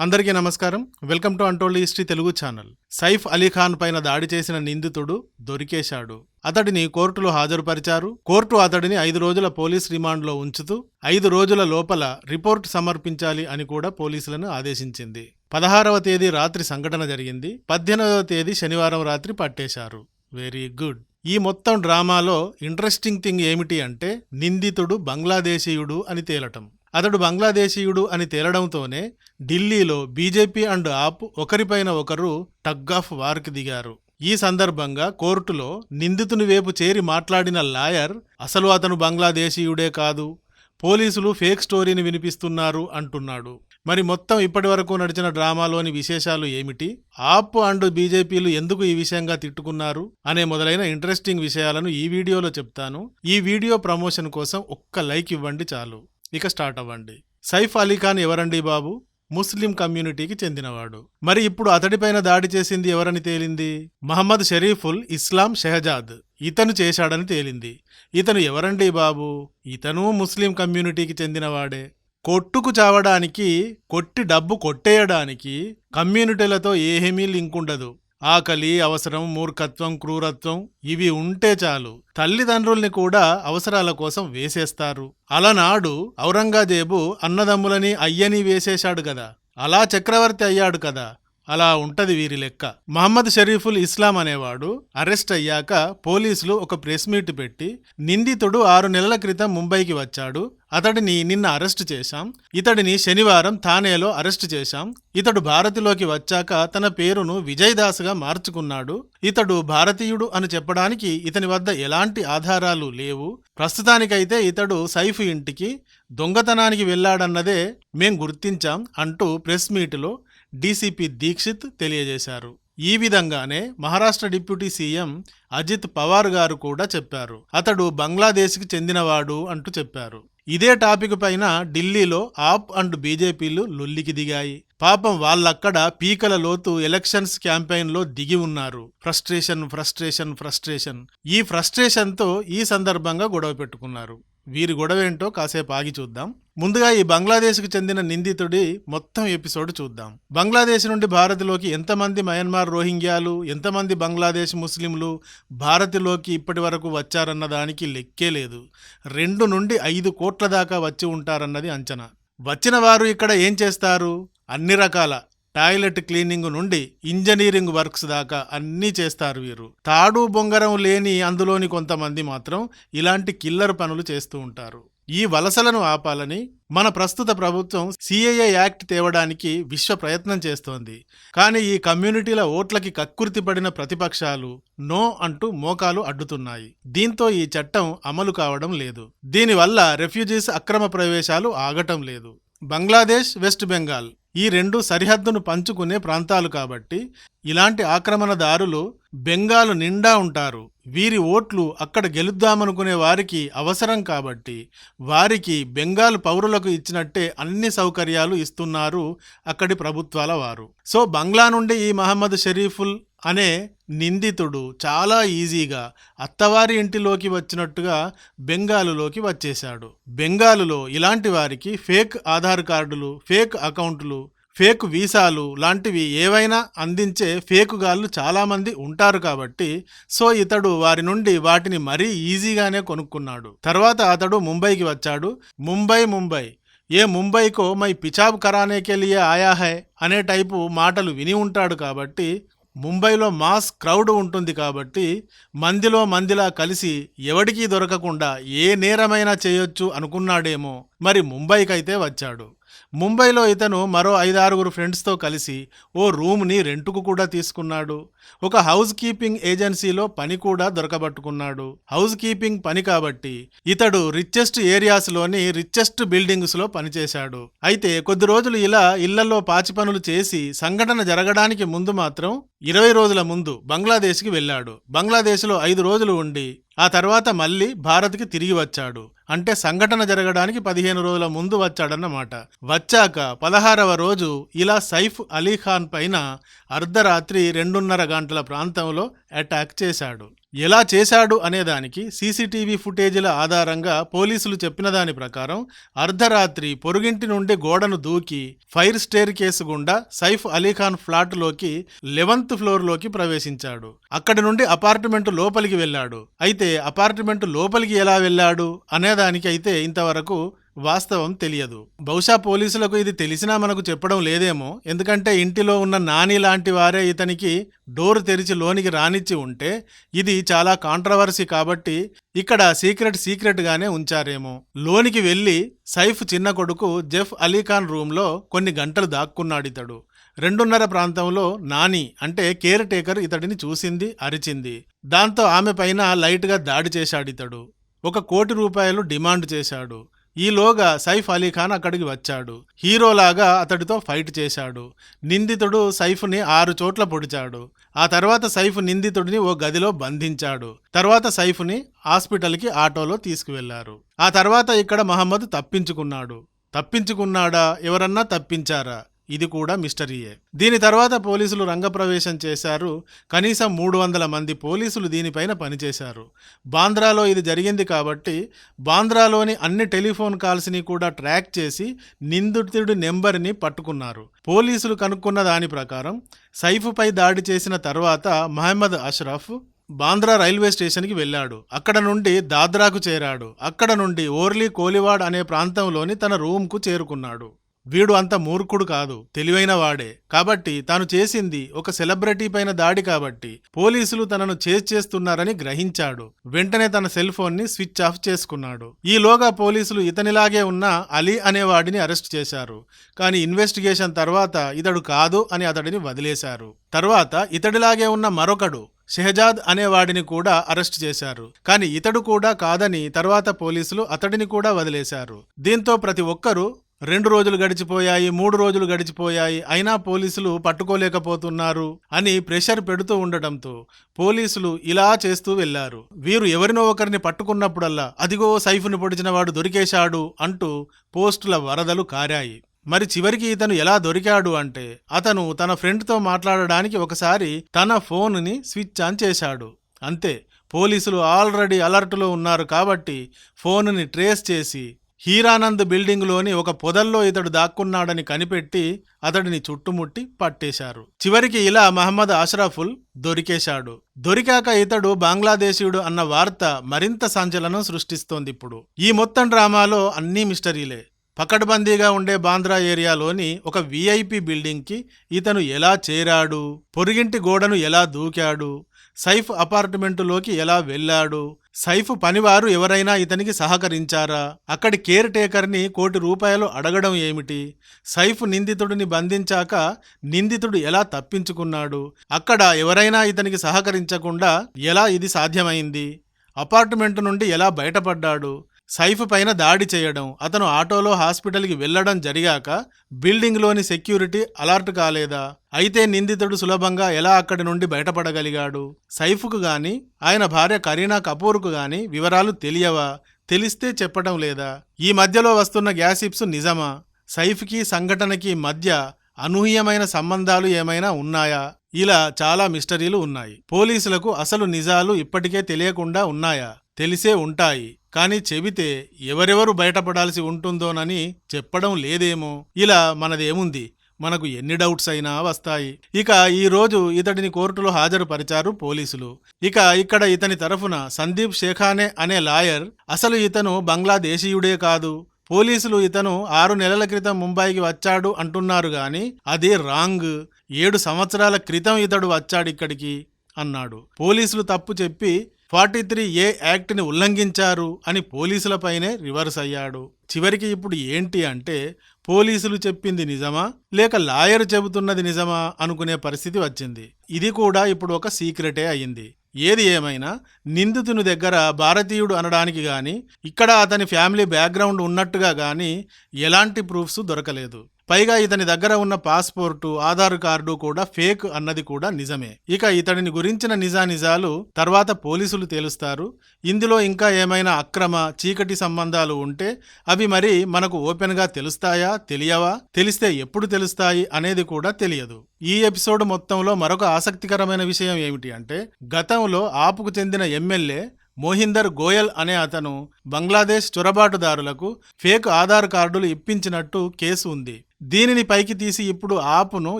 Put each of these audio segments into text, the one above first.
అందరికీ నమస్కారం. Welcome to untold history Telugu channel. Saif Ali Khan పైన దాడి చేసిన నిందితుడు దొరికేశాడు. అతడిని కోర్టులో హాజరుపరిచారు. కోర్టు అతడిని ఐదు రోజుల పోలీస్ రిమాండ్లో ఉంచుతూ ఐదు రోజుల లోపల రిపోర్ట్ సమర్పించాలి అని కూడా పోలీసులను ఆదేశించింది. పదహారవ తేదీ రాత్రి సంఘటన జరిగింది. పద్దెనిమిదవ తేదీ శనివారం రాత్రి పట్టేశారు. Very good. ఈ మొత్తం డ్రామాలో ఇంట్రెస్టింగ్ థింగ్ ఏమిటి అంటే నిందితుడు బంగ్లాదేశీయుడు అని తేలటం. అతడు బంగ్లాదేశీయుడు అని తేలడంతోనే ఢిల్లీలో బీజేపీ అండ్ ఆప్ ఒకరిపైన ఒకరు టగ్ ఆఫ్ వార్కి దిగారు. ఈ సందర్భంగా కోర్టులో నిందితుని వైపు చేరి మాట్లాడిన లాయర్ అసలు అతను బంగ్లాదేశీయుడే కాదు. పోలీసులు ఫేక్ స్టోరీని వినిపిస్తున్నారు అంటున్నాడు. మరి మొత్తం ఇప్పటి వరకు నడిచిన డ్రామాలోని విశేషాలు ఏమిటి? ఆప్ అండ్ బీజేపీలు ఎందుకు ఈ విషయంగా తిట్టుకున్నారు? అనే మొదలైన ఇంట్రెస్టింగ్ విషయాలను ఈ వీడియోలో చెప్తాను. ఈ వీడియో ప్రమోషన్ కోసం ఒక్క లైక్ ఇవ్వండి చాలు. ఇక స్టార్ట్ అవ్వండి. సైఫ్ అలీ ఖాన్ ఎవరండి బాబు? ముస్లిం కమ్యూనిటీకి చెందినవాడు. మరి ఇప్పుడు అతడిపైన దాడి చేసింది ఎవరని తేలింది? మహమ్మద్ షరీఫుల్ ఇస్లాం షెహజాద్. ఇతను చేశాడని తేలింది. ఇతను ఎవరండి బాబు? ఇతను ముస్లిం కమ్యూనిటీకి చెందినవాడే. కొట్టుకు చావడానికి కొట్టి డబ్బు కొట్టేయడానికి కమ్యూనిటీలతో ఏమీ లింక్ ఉండదు. ఆకలి అవసరం మూర్ఖత్వం క్రూరత్వం ఇవి ఉంటే చాలు. తల్లిదండ్రుల్ని కూడా అవసరాల కోసం వేసేస్తారు. అలనాడు ఔరంగజేబు అన్నదమ్ములని అయ్యని వేసేశాడు కదా. అలా చక్రవర్తి అయ్యాడు కదా. అలా ఉంటది వీరి లెక్క. మహమ్మద్ షరీఫుల్ ఇస్లాం అనేవాడు అరెస్ట్ అయ్యాక పోలీసులు ఒక ప్రెస్ మీట్ పెట్టి నిందితుడు ఆరు నెలల క్రితం ముంబైకి వచ్చాడు అతడిని నిన్న అరెస్ట్ చేశాం ఇతడిని శనివారం థానేలో అరెస్ట్ చేశాం ఇతడు భారతిలోకి వచ్చాక తన పేరును విజయ్దాస్గా మార్చుకున్నాడు ఇతడు భారతీయుడు అని చెప్పడానికి ఇతని వద్ద ఎలాంటి ఆధారాలు లేవు ప్రస్తుతానికైతే ఇతడు సైఫ్ ఇంటికి దొంగతనానికి వెళ్ళాడన్నదే మేం గుర్తించాం అంటూ ప్రెస్ మీట్లో డీసీపీ దీక్షిత్ తెలియజేశారు. ఈ విధంగానే మహారాష్ట్ర డిప్యూటీ సీఎం అజిత్ పవార్ గారు కూడా చెప్పారు. అతడు బంగ్లాదేశ్కి చెందినవాడు అంటూ చెప్పారు. ఇదే టాపిక్ పైన ఢిల్లీలో ఆప్ అండ్ బీజేపీలు లొల్లికి దిగాయి. పాపం వాళ్ళక్కడ పీకల లోతు ఎలక్షన్స్ క్యాంపెయిన్లో దిగి ఉన్నారు. Frustration frustration frustration. ఈ ఫ్రస్ట్రేషన్తో ఈ సందర్భంగా గొడవ పెట్టుకున్నారు. వీరి గొడవేంటో కాసేపు ఆగి చూద్దాం. ముందుగా ఈ బంగ్లాదేశ్కు చెందిన నిందితుడి మొత్తం ఎపిసోడ్ చూద్దాం. బంగ్లాదేశ్ నుండి భారత్లోకి ఎంతమంది మయన్మార్ రోహింగ్యాలు ఎంతమంది బంగ్లాదేశ్ ముస్లింలు భారత్లోకి ఇప్పటి వరకు వచ్చారన్న దానికి లెక్కే లేదు. రెండు నుండి ఐదు కోట్ల దాకా వచ్చి ఉంటారన్నది అంచనా. వచ్చిన వారు ఇక్కడ ఏం చేస్తారు? అన్ని రకాల టాయిలెట్ క్లీనింగ్ నుండి ఇంజనీరింగ్ వర్క్స్ దాకా అన్నీ చేస్తారు వీరు. తాడు బొంగరం లేని అందులోని కొంతమంది మాత్రం ఇలాంటి కిల్లర్ పనులు చేస్తూ ఉంటారు. ఈ వలసలను ఆపాలని మన ప్రస్తుత ప్రభుత్వం సిఏఏ యాక్ట్ తేవడానికి విశ్వ ప్రయత్నం చేస్తోంది. కానీ ఈ కమ్యూనిటీల ఓట్లకి కక్కుర్తి పడిన ప్రతిపక్షాలు నో అంటూ మోకాలు అడ్డుతున్నాయి. దీంతో ఈ చట్టం అమలు కావడం లేదు. దీనివల్ల రెఫ్యూజీస్ అక్రమ ప్రవేశాలు ఆగటం లేదు. బంగ్లాదేశ్ వెస్ట్ బెంగాల్ ఈ రెండు సరిహద్దును పంచుకునే ప్రాంతాలు కాబట్టి ఇలాంటి ఆక్రమణదారులు బెంగాలు నిండా ఉంటారు. వీరి ఓట్లు అక్కడ గెలుద్దామనుకునే వారికి అవసరం కాబట్టి వారికి బెంగాల్ పౌరులకు ఇచ్చినట్టే అన్ని సౌకర్యాలు ఇస్తున్నారు అక్కడి ప్రభుత్వాల వారు. సో బంగ్లా నుండి ఈ మహమ్మద్ షరీఫుల్ అనే నిందితుడు చాలా ఈజీగా అత్తవారి ఇంటిలోకి వచ్చినట్టుగా బెంగాలులోకి వచ్చేశాడు. బెంగాలులో ఇలాంటి వారికి ఫేక్ ఆధార్ కార్డులు ఫేక్ అకౌంట్లు ఫేక్ వీసాలు లాంటివి ఏవైనా అందించే ఫేకుగాళ్ళు చాలామంది ఉంటారు కాబట్టి సో ఇతడు వారి నుండి వాటిని మరీ ఈజీగానే కొనుక్కున్నాడు. తర్వాత అతడు ముంబైకి వచ్చాడు. ముంబై ముంబై. ఏ ముంబైకో మై పిచాబ్ కరానేకే లియే ఆయా హై అనే టైపు మాటలు విని ఉంటాడు కాబట్టి ముంబైలో మాస్ క్రౌడ్ ఉంటుంది కాబట్టి మందిలో మందిలా కలిసి ఎవడికి దొరకకుండా ఏ నేరమైనా చేయొచ్చు అనుకున్నాడేమో. మరి ముంబైకైతే వచ్చాడు. ముంబైలో ఇతను మరో ఐదారుగురు ఫ్రెండ్స్తో కలిసి ఓ రూమ్ని రెంటుకు కూడా తీసుకున్నాడు. ఒక హౌస్ కీపింగ్ ఏజెన్సీలో పని కూడా దొరకబట్టుకున్నాడు. హౌస్ కీపింగ్ పని కాబట్టి ఇతడు రిచెస్ట్ ఏరియాస్లోని రిచెస్ట్ బిల్డింగ్స్లో పనిచేశాడు. అయితే కొద్ది రోజులు ఇలా ఇళ్ళలో పాచి పనులు చేసి సంఘటన జరగడానికి ముందు మాత్రం ఇరవై రోజుల ముందు బంగ్లాదేశ్కి వెళ్ళాడు. బంగ్లాదేశ్లో ఐదు రోజులు ఉండి ఆ తర్వాత మళ్ళీ భారత్కి తిరిగి వచ్చాడు. అంటే సంఘటన జరగడానికి పదిహేను రోజుల ముందు వచ్చాడన్నమాట. వచ్చాక పదహారవ రోజు ఇలా సైఫ్ అలీ ఖాన్ పైన అర్ధరాత్రి రెండున్నర గంటల ప్రాంతంలో అటాక్ చేశాడు. ఎలా చేశాడు అనేదానికి సీసీటీవీ ఫుటేజీల ఆధారంగా పోలీసులు చెప్పిన దాని ప్రకారం అర్ధరాత్రి పొరుగింటి నుండి గోడను దూకి ఫైర్ స్టేర్ కేసు గుండా సైఫ్ అలీఖాన్ ఫ్లాట్లోకి లెవెంత్ ఫ్లోర్లోకి ప్రవేశించాడు. అక్కడి నుండి అపార్ట్మెంట్ లోపలికి వెళ్ళాడు. అయితే అపార్ట్మెంట్ లోపలికి ఎలా వెళ్ళాడు అనేదానికి అయితే ఇంతవరకు వాస్తవం తెలియదు. బహుశా పోలీసులకు ఇది తెలిసినా మనకు చెప్పడం లేదేమో. ఎందుకంటే ఇంటిలో ఉన్న నాని లాంటి వారే ఇతనికి డోర్ తెరిచి లోనికి రానిచ్చి ఉంటే ఇది చాలా కాంట్రవర్సీ కాబట్టి ఇక్కడ సీక్రెట్ సీక్రెట్గానే ఉంచారేమో. లోనికి వెళ్ళి సైఫ్ చిన్న కొడుకు జెఫ్ అలీఖాన్ రూమ్లో కొన్ని గంటలు దాక్కున్నాడితడు. రెండున్నర ప్రాంతంలో నాని అంటే కేర్ టేకర్ ఇతడిని చూసింది అరిచింది. దాంతో ఆమె పైన లైట్గా దాడి చేశాడితడు. ఒక కోటి రూపాయలు డిమాండ్ చేశాడు. ఈలోగా సైఫ్ అలీ ఖాన్ అక్కడికి వచ్చాడు. హీరోలాగా అతడితో ఫైట్ చేశాడు. నిందితుడు సైఫ్ని ఆరు చోట్ల పొడిచాడు. ఆ తర్వాత సైఫ్ నిందితుడిని ఓ గదిలో బంధించాడు. తర్వాత సైఫ్ని హాస్పిటల్కి ఆటోలో తీసుకువెళ్ళారు. ఆ తర్వాత ఇక్కడ మహమ్మద్ తప్పించుకున్నాడు. తప్పించుకున్నాడా? ఎవరన్నా తప్పించారా? ఇది కూడా మిస్టరీయే దీని తర్వాత పోలీసులు రంగప్రవేశం చేశారు. కనీసం మూడు వందల మంది పోలీసులు దీనిపైన పనిచేశారు. బాంద్రాలో ఇది జరిగింది కాబట్టి బాంద్రాలోని అన్ని టెలిఫోన్ కాల్స్ని కూడా ట్రాక్ చేసి నిందితుడి నెంబర్ని పట్టుకున్నారు. పోలీసులు కనుక్కున్న దాని ప్రకారం సైఫ్పై దాడి చేసిన తర్వాత మహమ్మద్ అష్రఫ్ బాంద్రా రైల్వే స్టేషన్కి వెళ్ళాడు. అక్కడ నుండి దాద్రాకు చేరాడు. అక్కడ నుండి ఓర్లీ కోలివాడ్ అనే ప్రాంతంలోని తన రూమ్కు చేరుకున్నాడు. వీడు అంత మూర్ఖుడు కాదు తెలివైన వాడే. కాబట్టి తాను చేసింది ఒక సెలబ్రిటీ పైన దాడి కాబట్టి పోలీసులు తనను చేజ్ చేస్తున్నారని గ్రహించాడు. వెంటనే తన సెల్ ఫోన్ని స్విచ్ ఆఫ్ చేసుకున్నాడు. ఈలోగా పోలీసులు ఇతనిలాగే ఉన్న అలీ అనేవాడిని అరెస్ట్ చేశారు. కానీ ఇన్వెస్టిగేషన్ తర్వాత ఇతడు కాదు అని అతడిని వదిలేశారు. తర్వాత ఇతడిలాగే ఉన్న మరొకడు షెహజాద్ అనేవాడిని కూడా అరెస్ట్ చేశారు. కానీ ఇతడు కూడా కాదని తర్వాత పోలీసులు అతడిని కూడా వదిలేశారు. దీంతో ప్రతి ఒక్కరూ రెండు రోజులు గడిచిపోయాయి మూడు రోజులు గడిచిపోయాయి. అయినా పోలీసులు పట్టుకోలేకపోతున్నారు అని ప్రెషర్ పెడుతూ ఉండటంతో పోలీసులు ఇలా చేస్తూ వెళ్ళారు వీరు ఎవరినో ఒకరిని పట్టుకున్నప్పుడల్లా అదిగో సైఫును పొడిచిన వాడు దొరికేశాడు అంటూ పోస్టుల వరదలు కారాయి. మరి చివరికి ఇతను ఎలా దొరికాడు అంటే అతను తన ఫ్రెండ్తో మాట్లాడడానికి ఒకసారి తన ఫోన్ని స్విచ్ ఆన్ చేశాడు. అంతే పోలీసులు ఆల్రెడీ అలర్ట్లో ఉన్నారు కాబట్టి ఫోన్ని ట్రేస్ చేసి హీరానంద్ బిల్డింగ్లోని ఒక పొదల్లో ఇతడు దాక్కున్నాడని కనిపెట్టి అతడిని చుట్టుముట్టి పట్టేశారు. చివరికి ఇలా మహమ్మద్ అష్రఫుల్ దొరికేశాడు. దొరికాక ఇతడు బంగ్లాదేశీయుడు అన్న వార్త మరింత సంచలనం సృష్టిస్తోంది ఇప్పుడు. ఈ మొత్తం డ్రామాలో అన్నీ మిస్టరీలే. పకడ్బందీగా ఉండే బాంద్రా ఏరియాలోని ఒక విఐపి బిల్డింగ్కి ఇతను ఎలా చేరాడు? పొరుగింటి గోడను ఎలా దూకాడు? సైఫ్ అపార్ట్మెంటులోకి ఎలా వెళ్ళాడు? సైఫ్ పనివారు ఎవరైనా ఇతనికి సహకరించారా? అక్కడి కేర్ టేకర్ని కోటి రూపాయలు అడగడం ఏమిటి? సైఫ్ నిందితుడిని బంధించాక నిందితుడు ఎలా తప్పించుకున్నాడు? అక్కడ ఎవరైనా ఇతనికి సహకరించకుండా ఎలా ఇది సాధ్యమైంది? అపార్ట్మెంట్ నుండి ఎలా బయటపడ్డాడు? సైఫ్ పైన దాడి చేయడం అతను ఆటోలో హాస్పిటల్కి వెళ్ళడం జరిగాక బిల్డింగ్లోని సెక్యూరిటీ అలర్ట్ కాలేదా? అయితే నిందితుడు సులభంగా ఎలా అక్కడి నుండి బయటపడగలిగాడు? సైఫ్కు గాని ఆయన భార్య కరీనా కపూర్కు గాని వివరాలు తెలియవా? తెలిస్తే చెప్పడం లేదా? ఈ మధ్యలో వస్తున్న గ్యాసిప్స్ నిజమా? సైఫ్కి సంఘటనకి మధ్య అనూహ్యమైన సంబంధాలు ఏమైనా ఉన్నాయా? ఇలా చాలా మిస్టరీలు ఉన్నాయి. పోలీసులకు అసలు నిజాలు ఇప్పటికే తెలియకుండా ఉన్నాయా? తెలిసే ఉంటాయి. కానీ చెబితే ఎవరెవరు బయటపడాల్సి ఉంటుందోనని చెప్పడం లేదేమో. ఇలా మనదేముంది? మనకు ఎన్ని డౌట్స్ అయినా వస్తాయి. ఇక ఈ రోజు ఇతడిని కోర్టులో హాజరుపరిచారు పోలీసులు. ఇక ఇక్కడ ఇతని తరఫున సందీప్ షేఖానే అనే లాయర్ అసలు ఇతను బంగ్లాదేశీయుడే కాదు. పోలీసులు ఇతను ఆరు నెలల క్రితం ముంబైకి వచ్చాడు అంటున్నారు గాని అది రాంగ్. ఏడు సంవత్సరాల క్రితం ఇతడు వచ్చాడిక్కడికి అన్నాడు. పోలీసులు తప్పు చెప్పి ఫార్టీ త్రీ ఏ యాక్ట్ని ఉల్లంఘించారు అని పోలీసులపైనే రివర్స్ అయ్యాడు. చివరికి ఇప్పుడు ఏంటి అంటే పోలీసులు చెప్పింది నిజమా? లేక లాయర్ చెబుతున్నది నిజమా? అనుకునే పరిస్థితి వచ్చింది. ఇది కూడా ఇప్పుడు ఒక సీక్రెటే అయింది ఏది ఏమైనా నిందితుని దగ్గర భారతీయుడు అనడానికి గాని ఇక్కడ అతని ఫ్యామిలీ బ్యాక్గ్రౌండ్ ఉన్నట్టుగా గాని ఎలాంటి ప్రూఫ్స్ దొరకలేదు. పైగా ఇతని దగ్గర ఉన్న పాస్పోర్టు ఆధార్ కార్డు కూడా ఫేక్ అన్నది కూడా నిజమే. ఇక ఇతడిని గురించిన నిజానిజాలు తర్వాత పోలీసులు తేలుస్తారు. ఇందులో ఇంకా ఏమైనా అక్రమ చీకటి సంబంధాలు ఉంటే అవి మరి మనకు ఓపెన్గా తెలుస్తాయా తెలియవా? తెలిస్తే ఎప్పుడు తెలుస్తాయి అనేది కూడా తెలియదు. ఈ ఎపిసోడ్ మొత్తంలో మరొక ఆసక్తికరమైన విషయం ఏమిటి అంటే గతంలో ఆపుకు చెందిన ఎమ్మెల్యే మోహిందర్ గోయల్ అనే అతను బంగ్లాదేశ్ చొరబాటుదారులకు ఫేక్ ఆధార్ కార్డులు ఇప్పించినట్టు కేసు ఉంది. దీనిని పైకి తీసి ఇప్పుడు ఆపును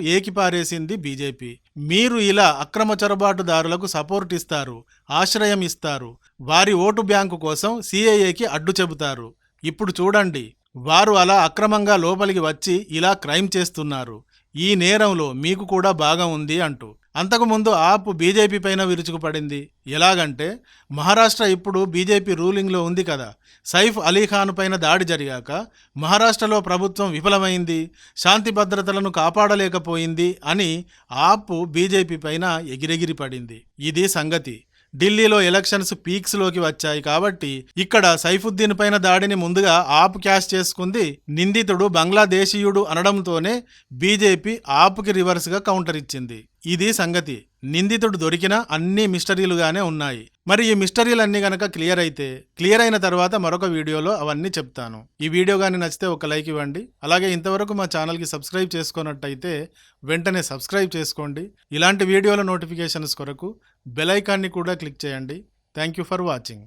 ఏకిపారేసింది బీజేపీ. మీరు ఇలా అక్రమ చొరబాటుదారులకు సపోర్ట్ ఇస్తారు ఆశ్రయం ఇస్తారు వారి ఓటు బ్యాంకు కోసం సిఐఏకి అడ్డు చెబుతారు. ఇప్పుడు చూడండి వారు అలా అక్రమంగా లోపలికి వచ్చి ఇలా క్రైమ్ చేస్తున్నారు. ఈ నేరంలో మీకు కూడా భాగం ఉంది అంటూ. అంతకుముందు ఆప్ బీజేపీ పైన విరుచుకుపడింది. ఎలాగంటే మహారాష్ట్ర ఇప్పుడు బీజేపీ రూలింగ్లో ఉంది కదా. సైఫ్ అలీఖాన్ పైన దాడి జరిగాక మహారాష్ట్రలో ప్రభుత్వం విఫలమైంది శాంతి భద్రతలను కాపాడలేకపోయింది అని ఆప్ బీజేపీ పైన ఎగిరెగిరి పడింది ఇది సంగతి. ఢిల్లీలో ఎలక్షన్స్ పీక్స్లోకి వచ్చాయి కాబట్టి ఇక్కడ సైఫుద్దీన్ పైన దాడిని ముందుగా ఆప్ క్యాష్ చేసుకుంది నిందితుడు బంగ్లాదేశీయుడు అనడంతోనే బీజేపీ ఆప్కి రివర్స్గా కౌంటర్ ఇచ్చింది. ఇది సంగతి. నిందితుడు దొరికినా అన్ని మిస్టరీలుగానే ఉన్నాయి. మరి ఈ మిస్టరీలన్నీ గనక క్లియర్ అయితే క్లియర్ అయిన తర్వాత మరొక వీడియోలో అవన్నీ చెప్తాను. ఈ వీడియో కానీ నచ్చితే ఒక లైక్ ఇవ్వండి. అలాగే ఇంతవరకు మా ఛానల్కి సబ్స్క్రైబ్ చేసుకున్నట్టయితే వెంటనే సబ్స్క్రైబ్ చేసుకోండి. ఇలాంటి వీడియోల నోటిఫికేషన్స్ కొరకు బెల్ ఐకాన్ని కూడా క్లిక్ చేయండి. Thank you for watching.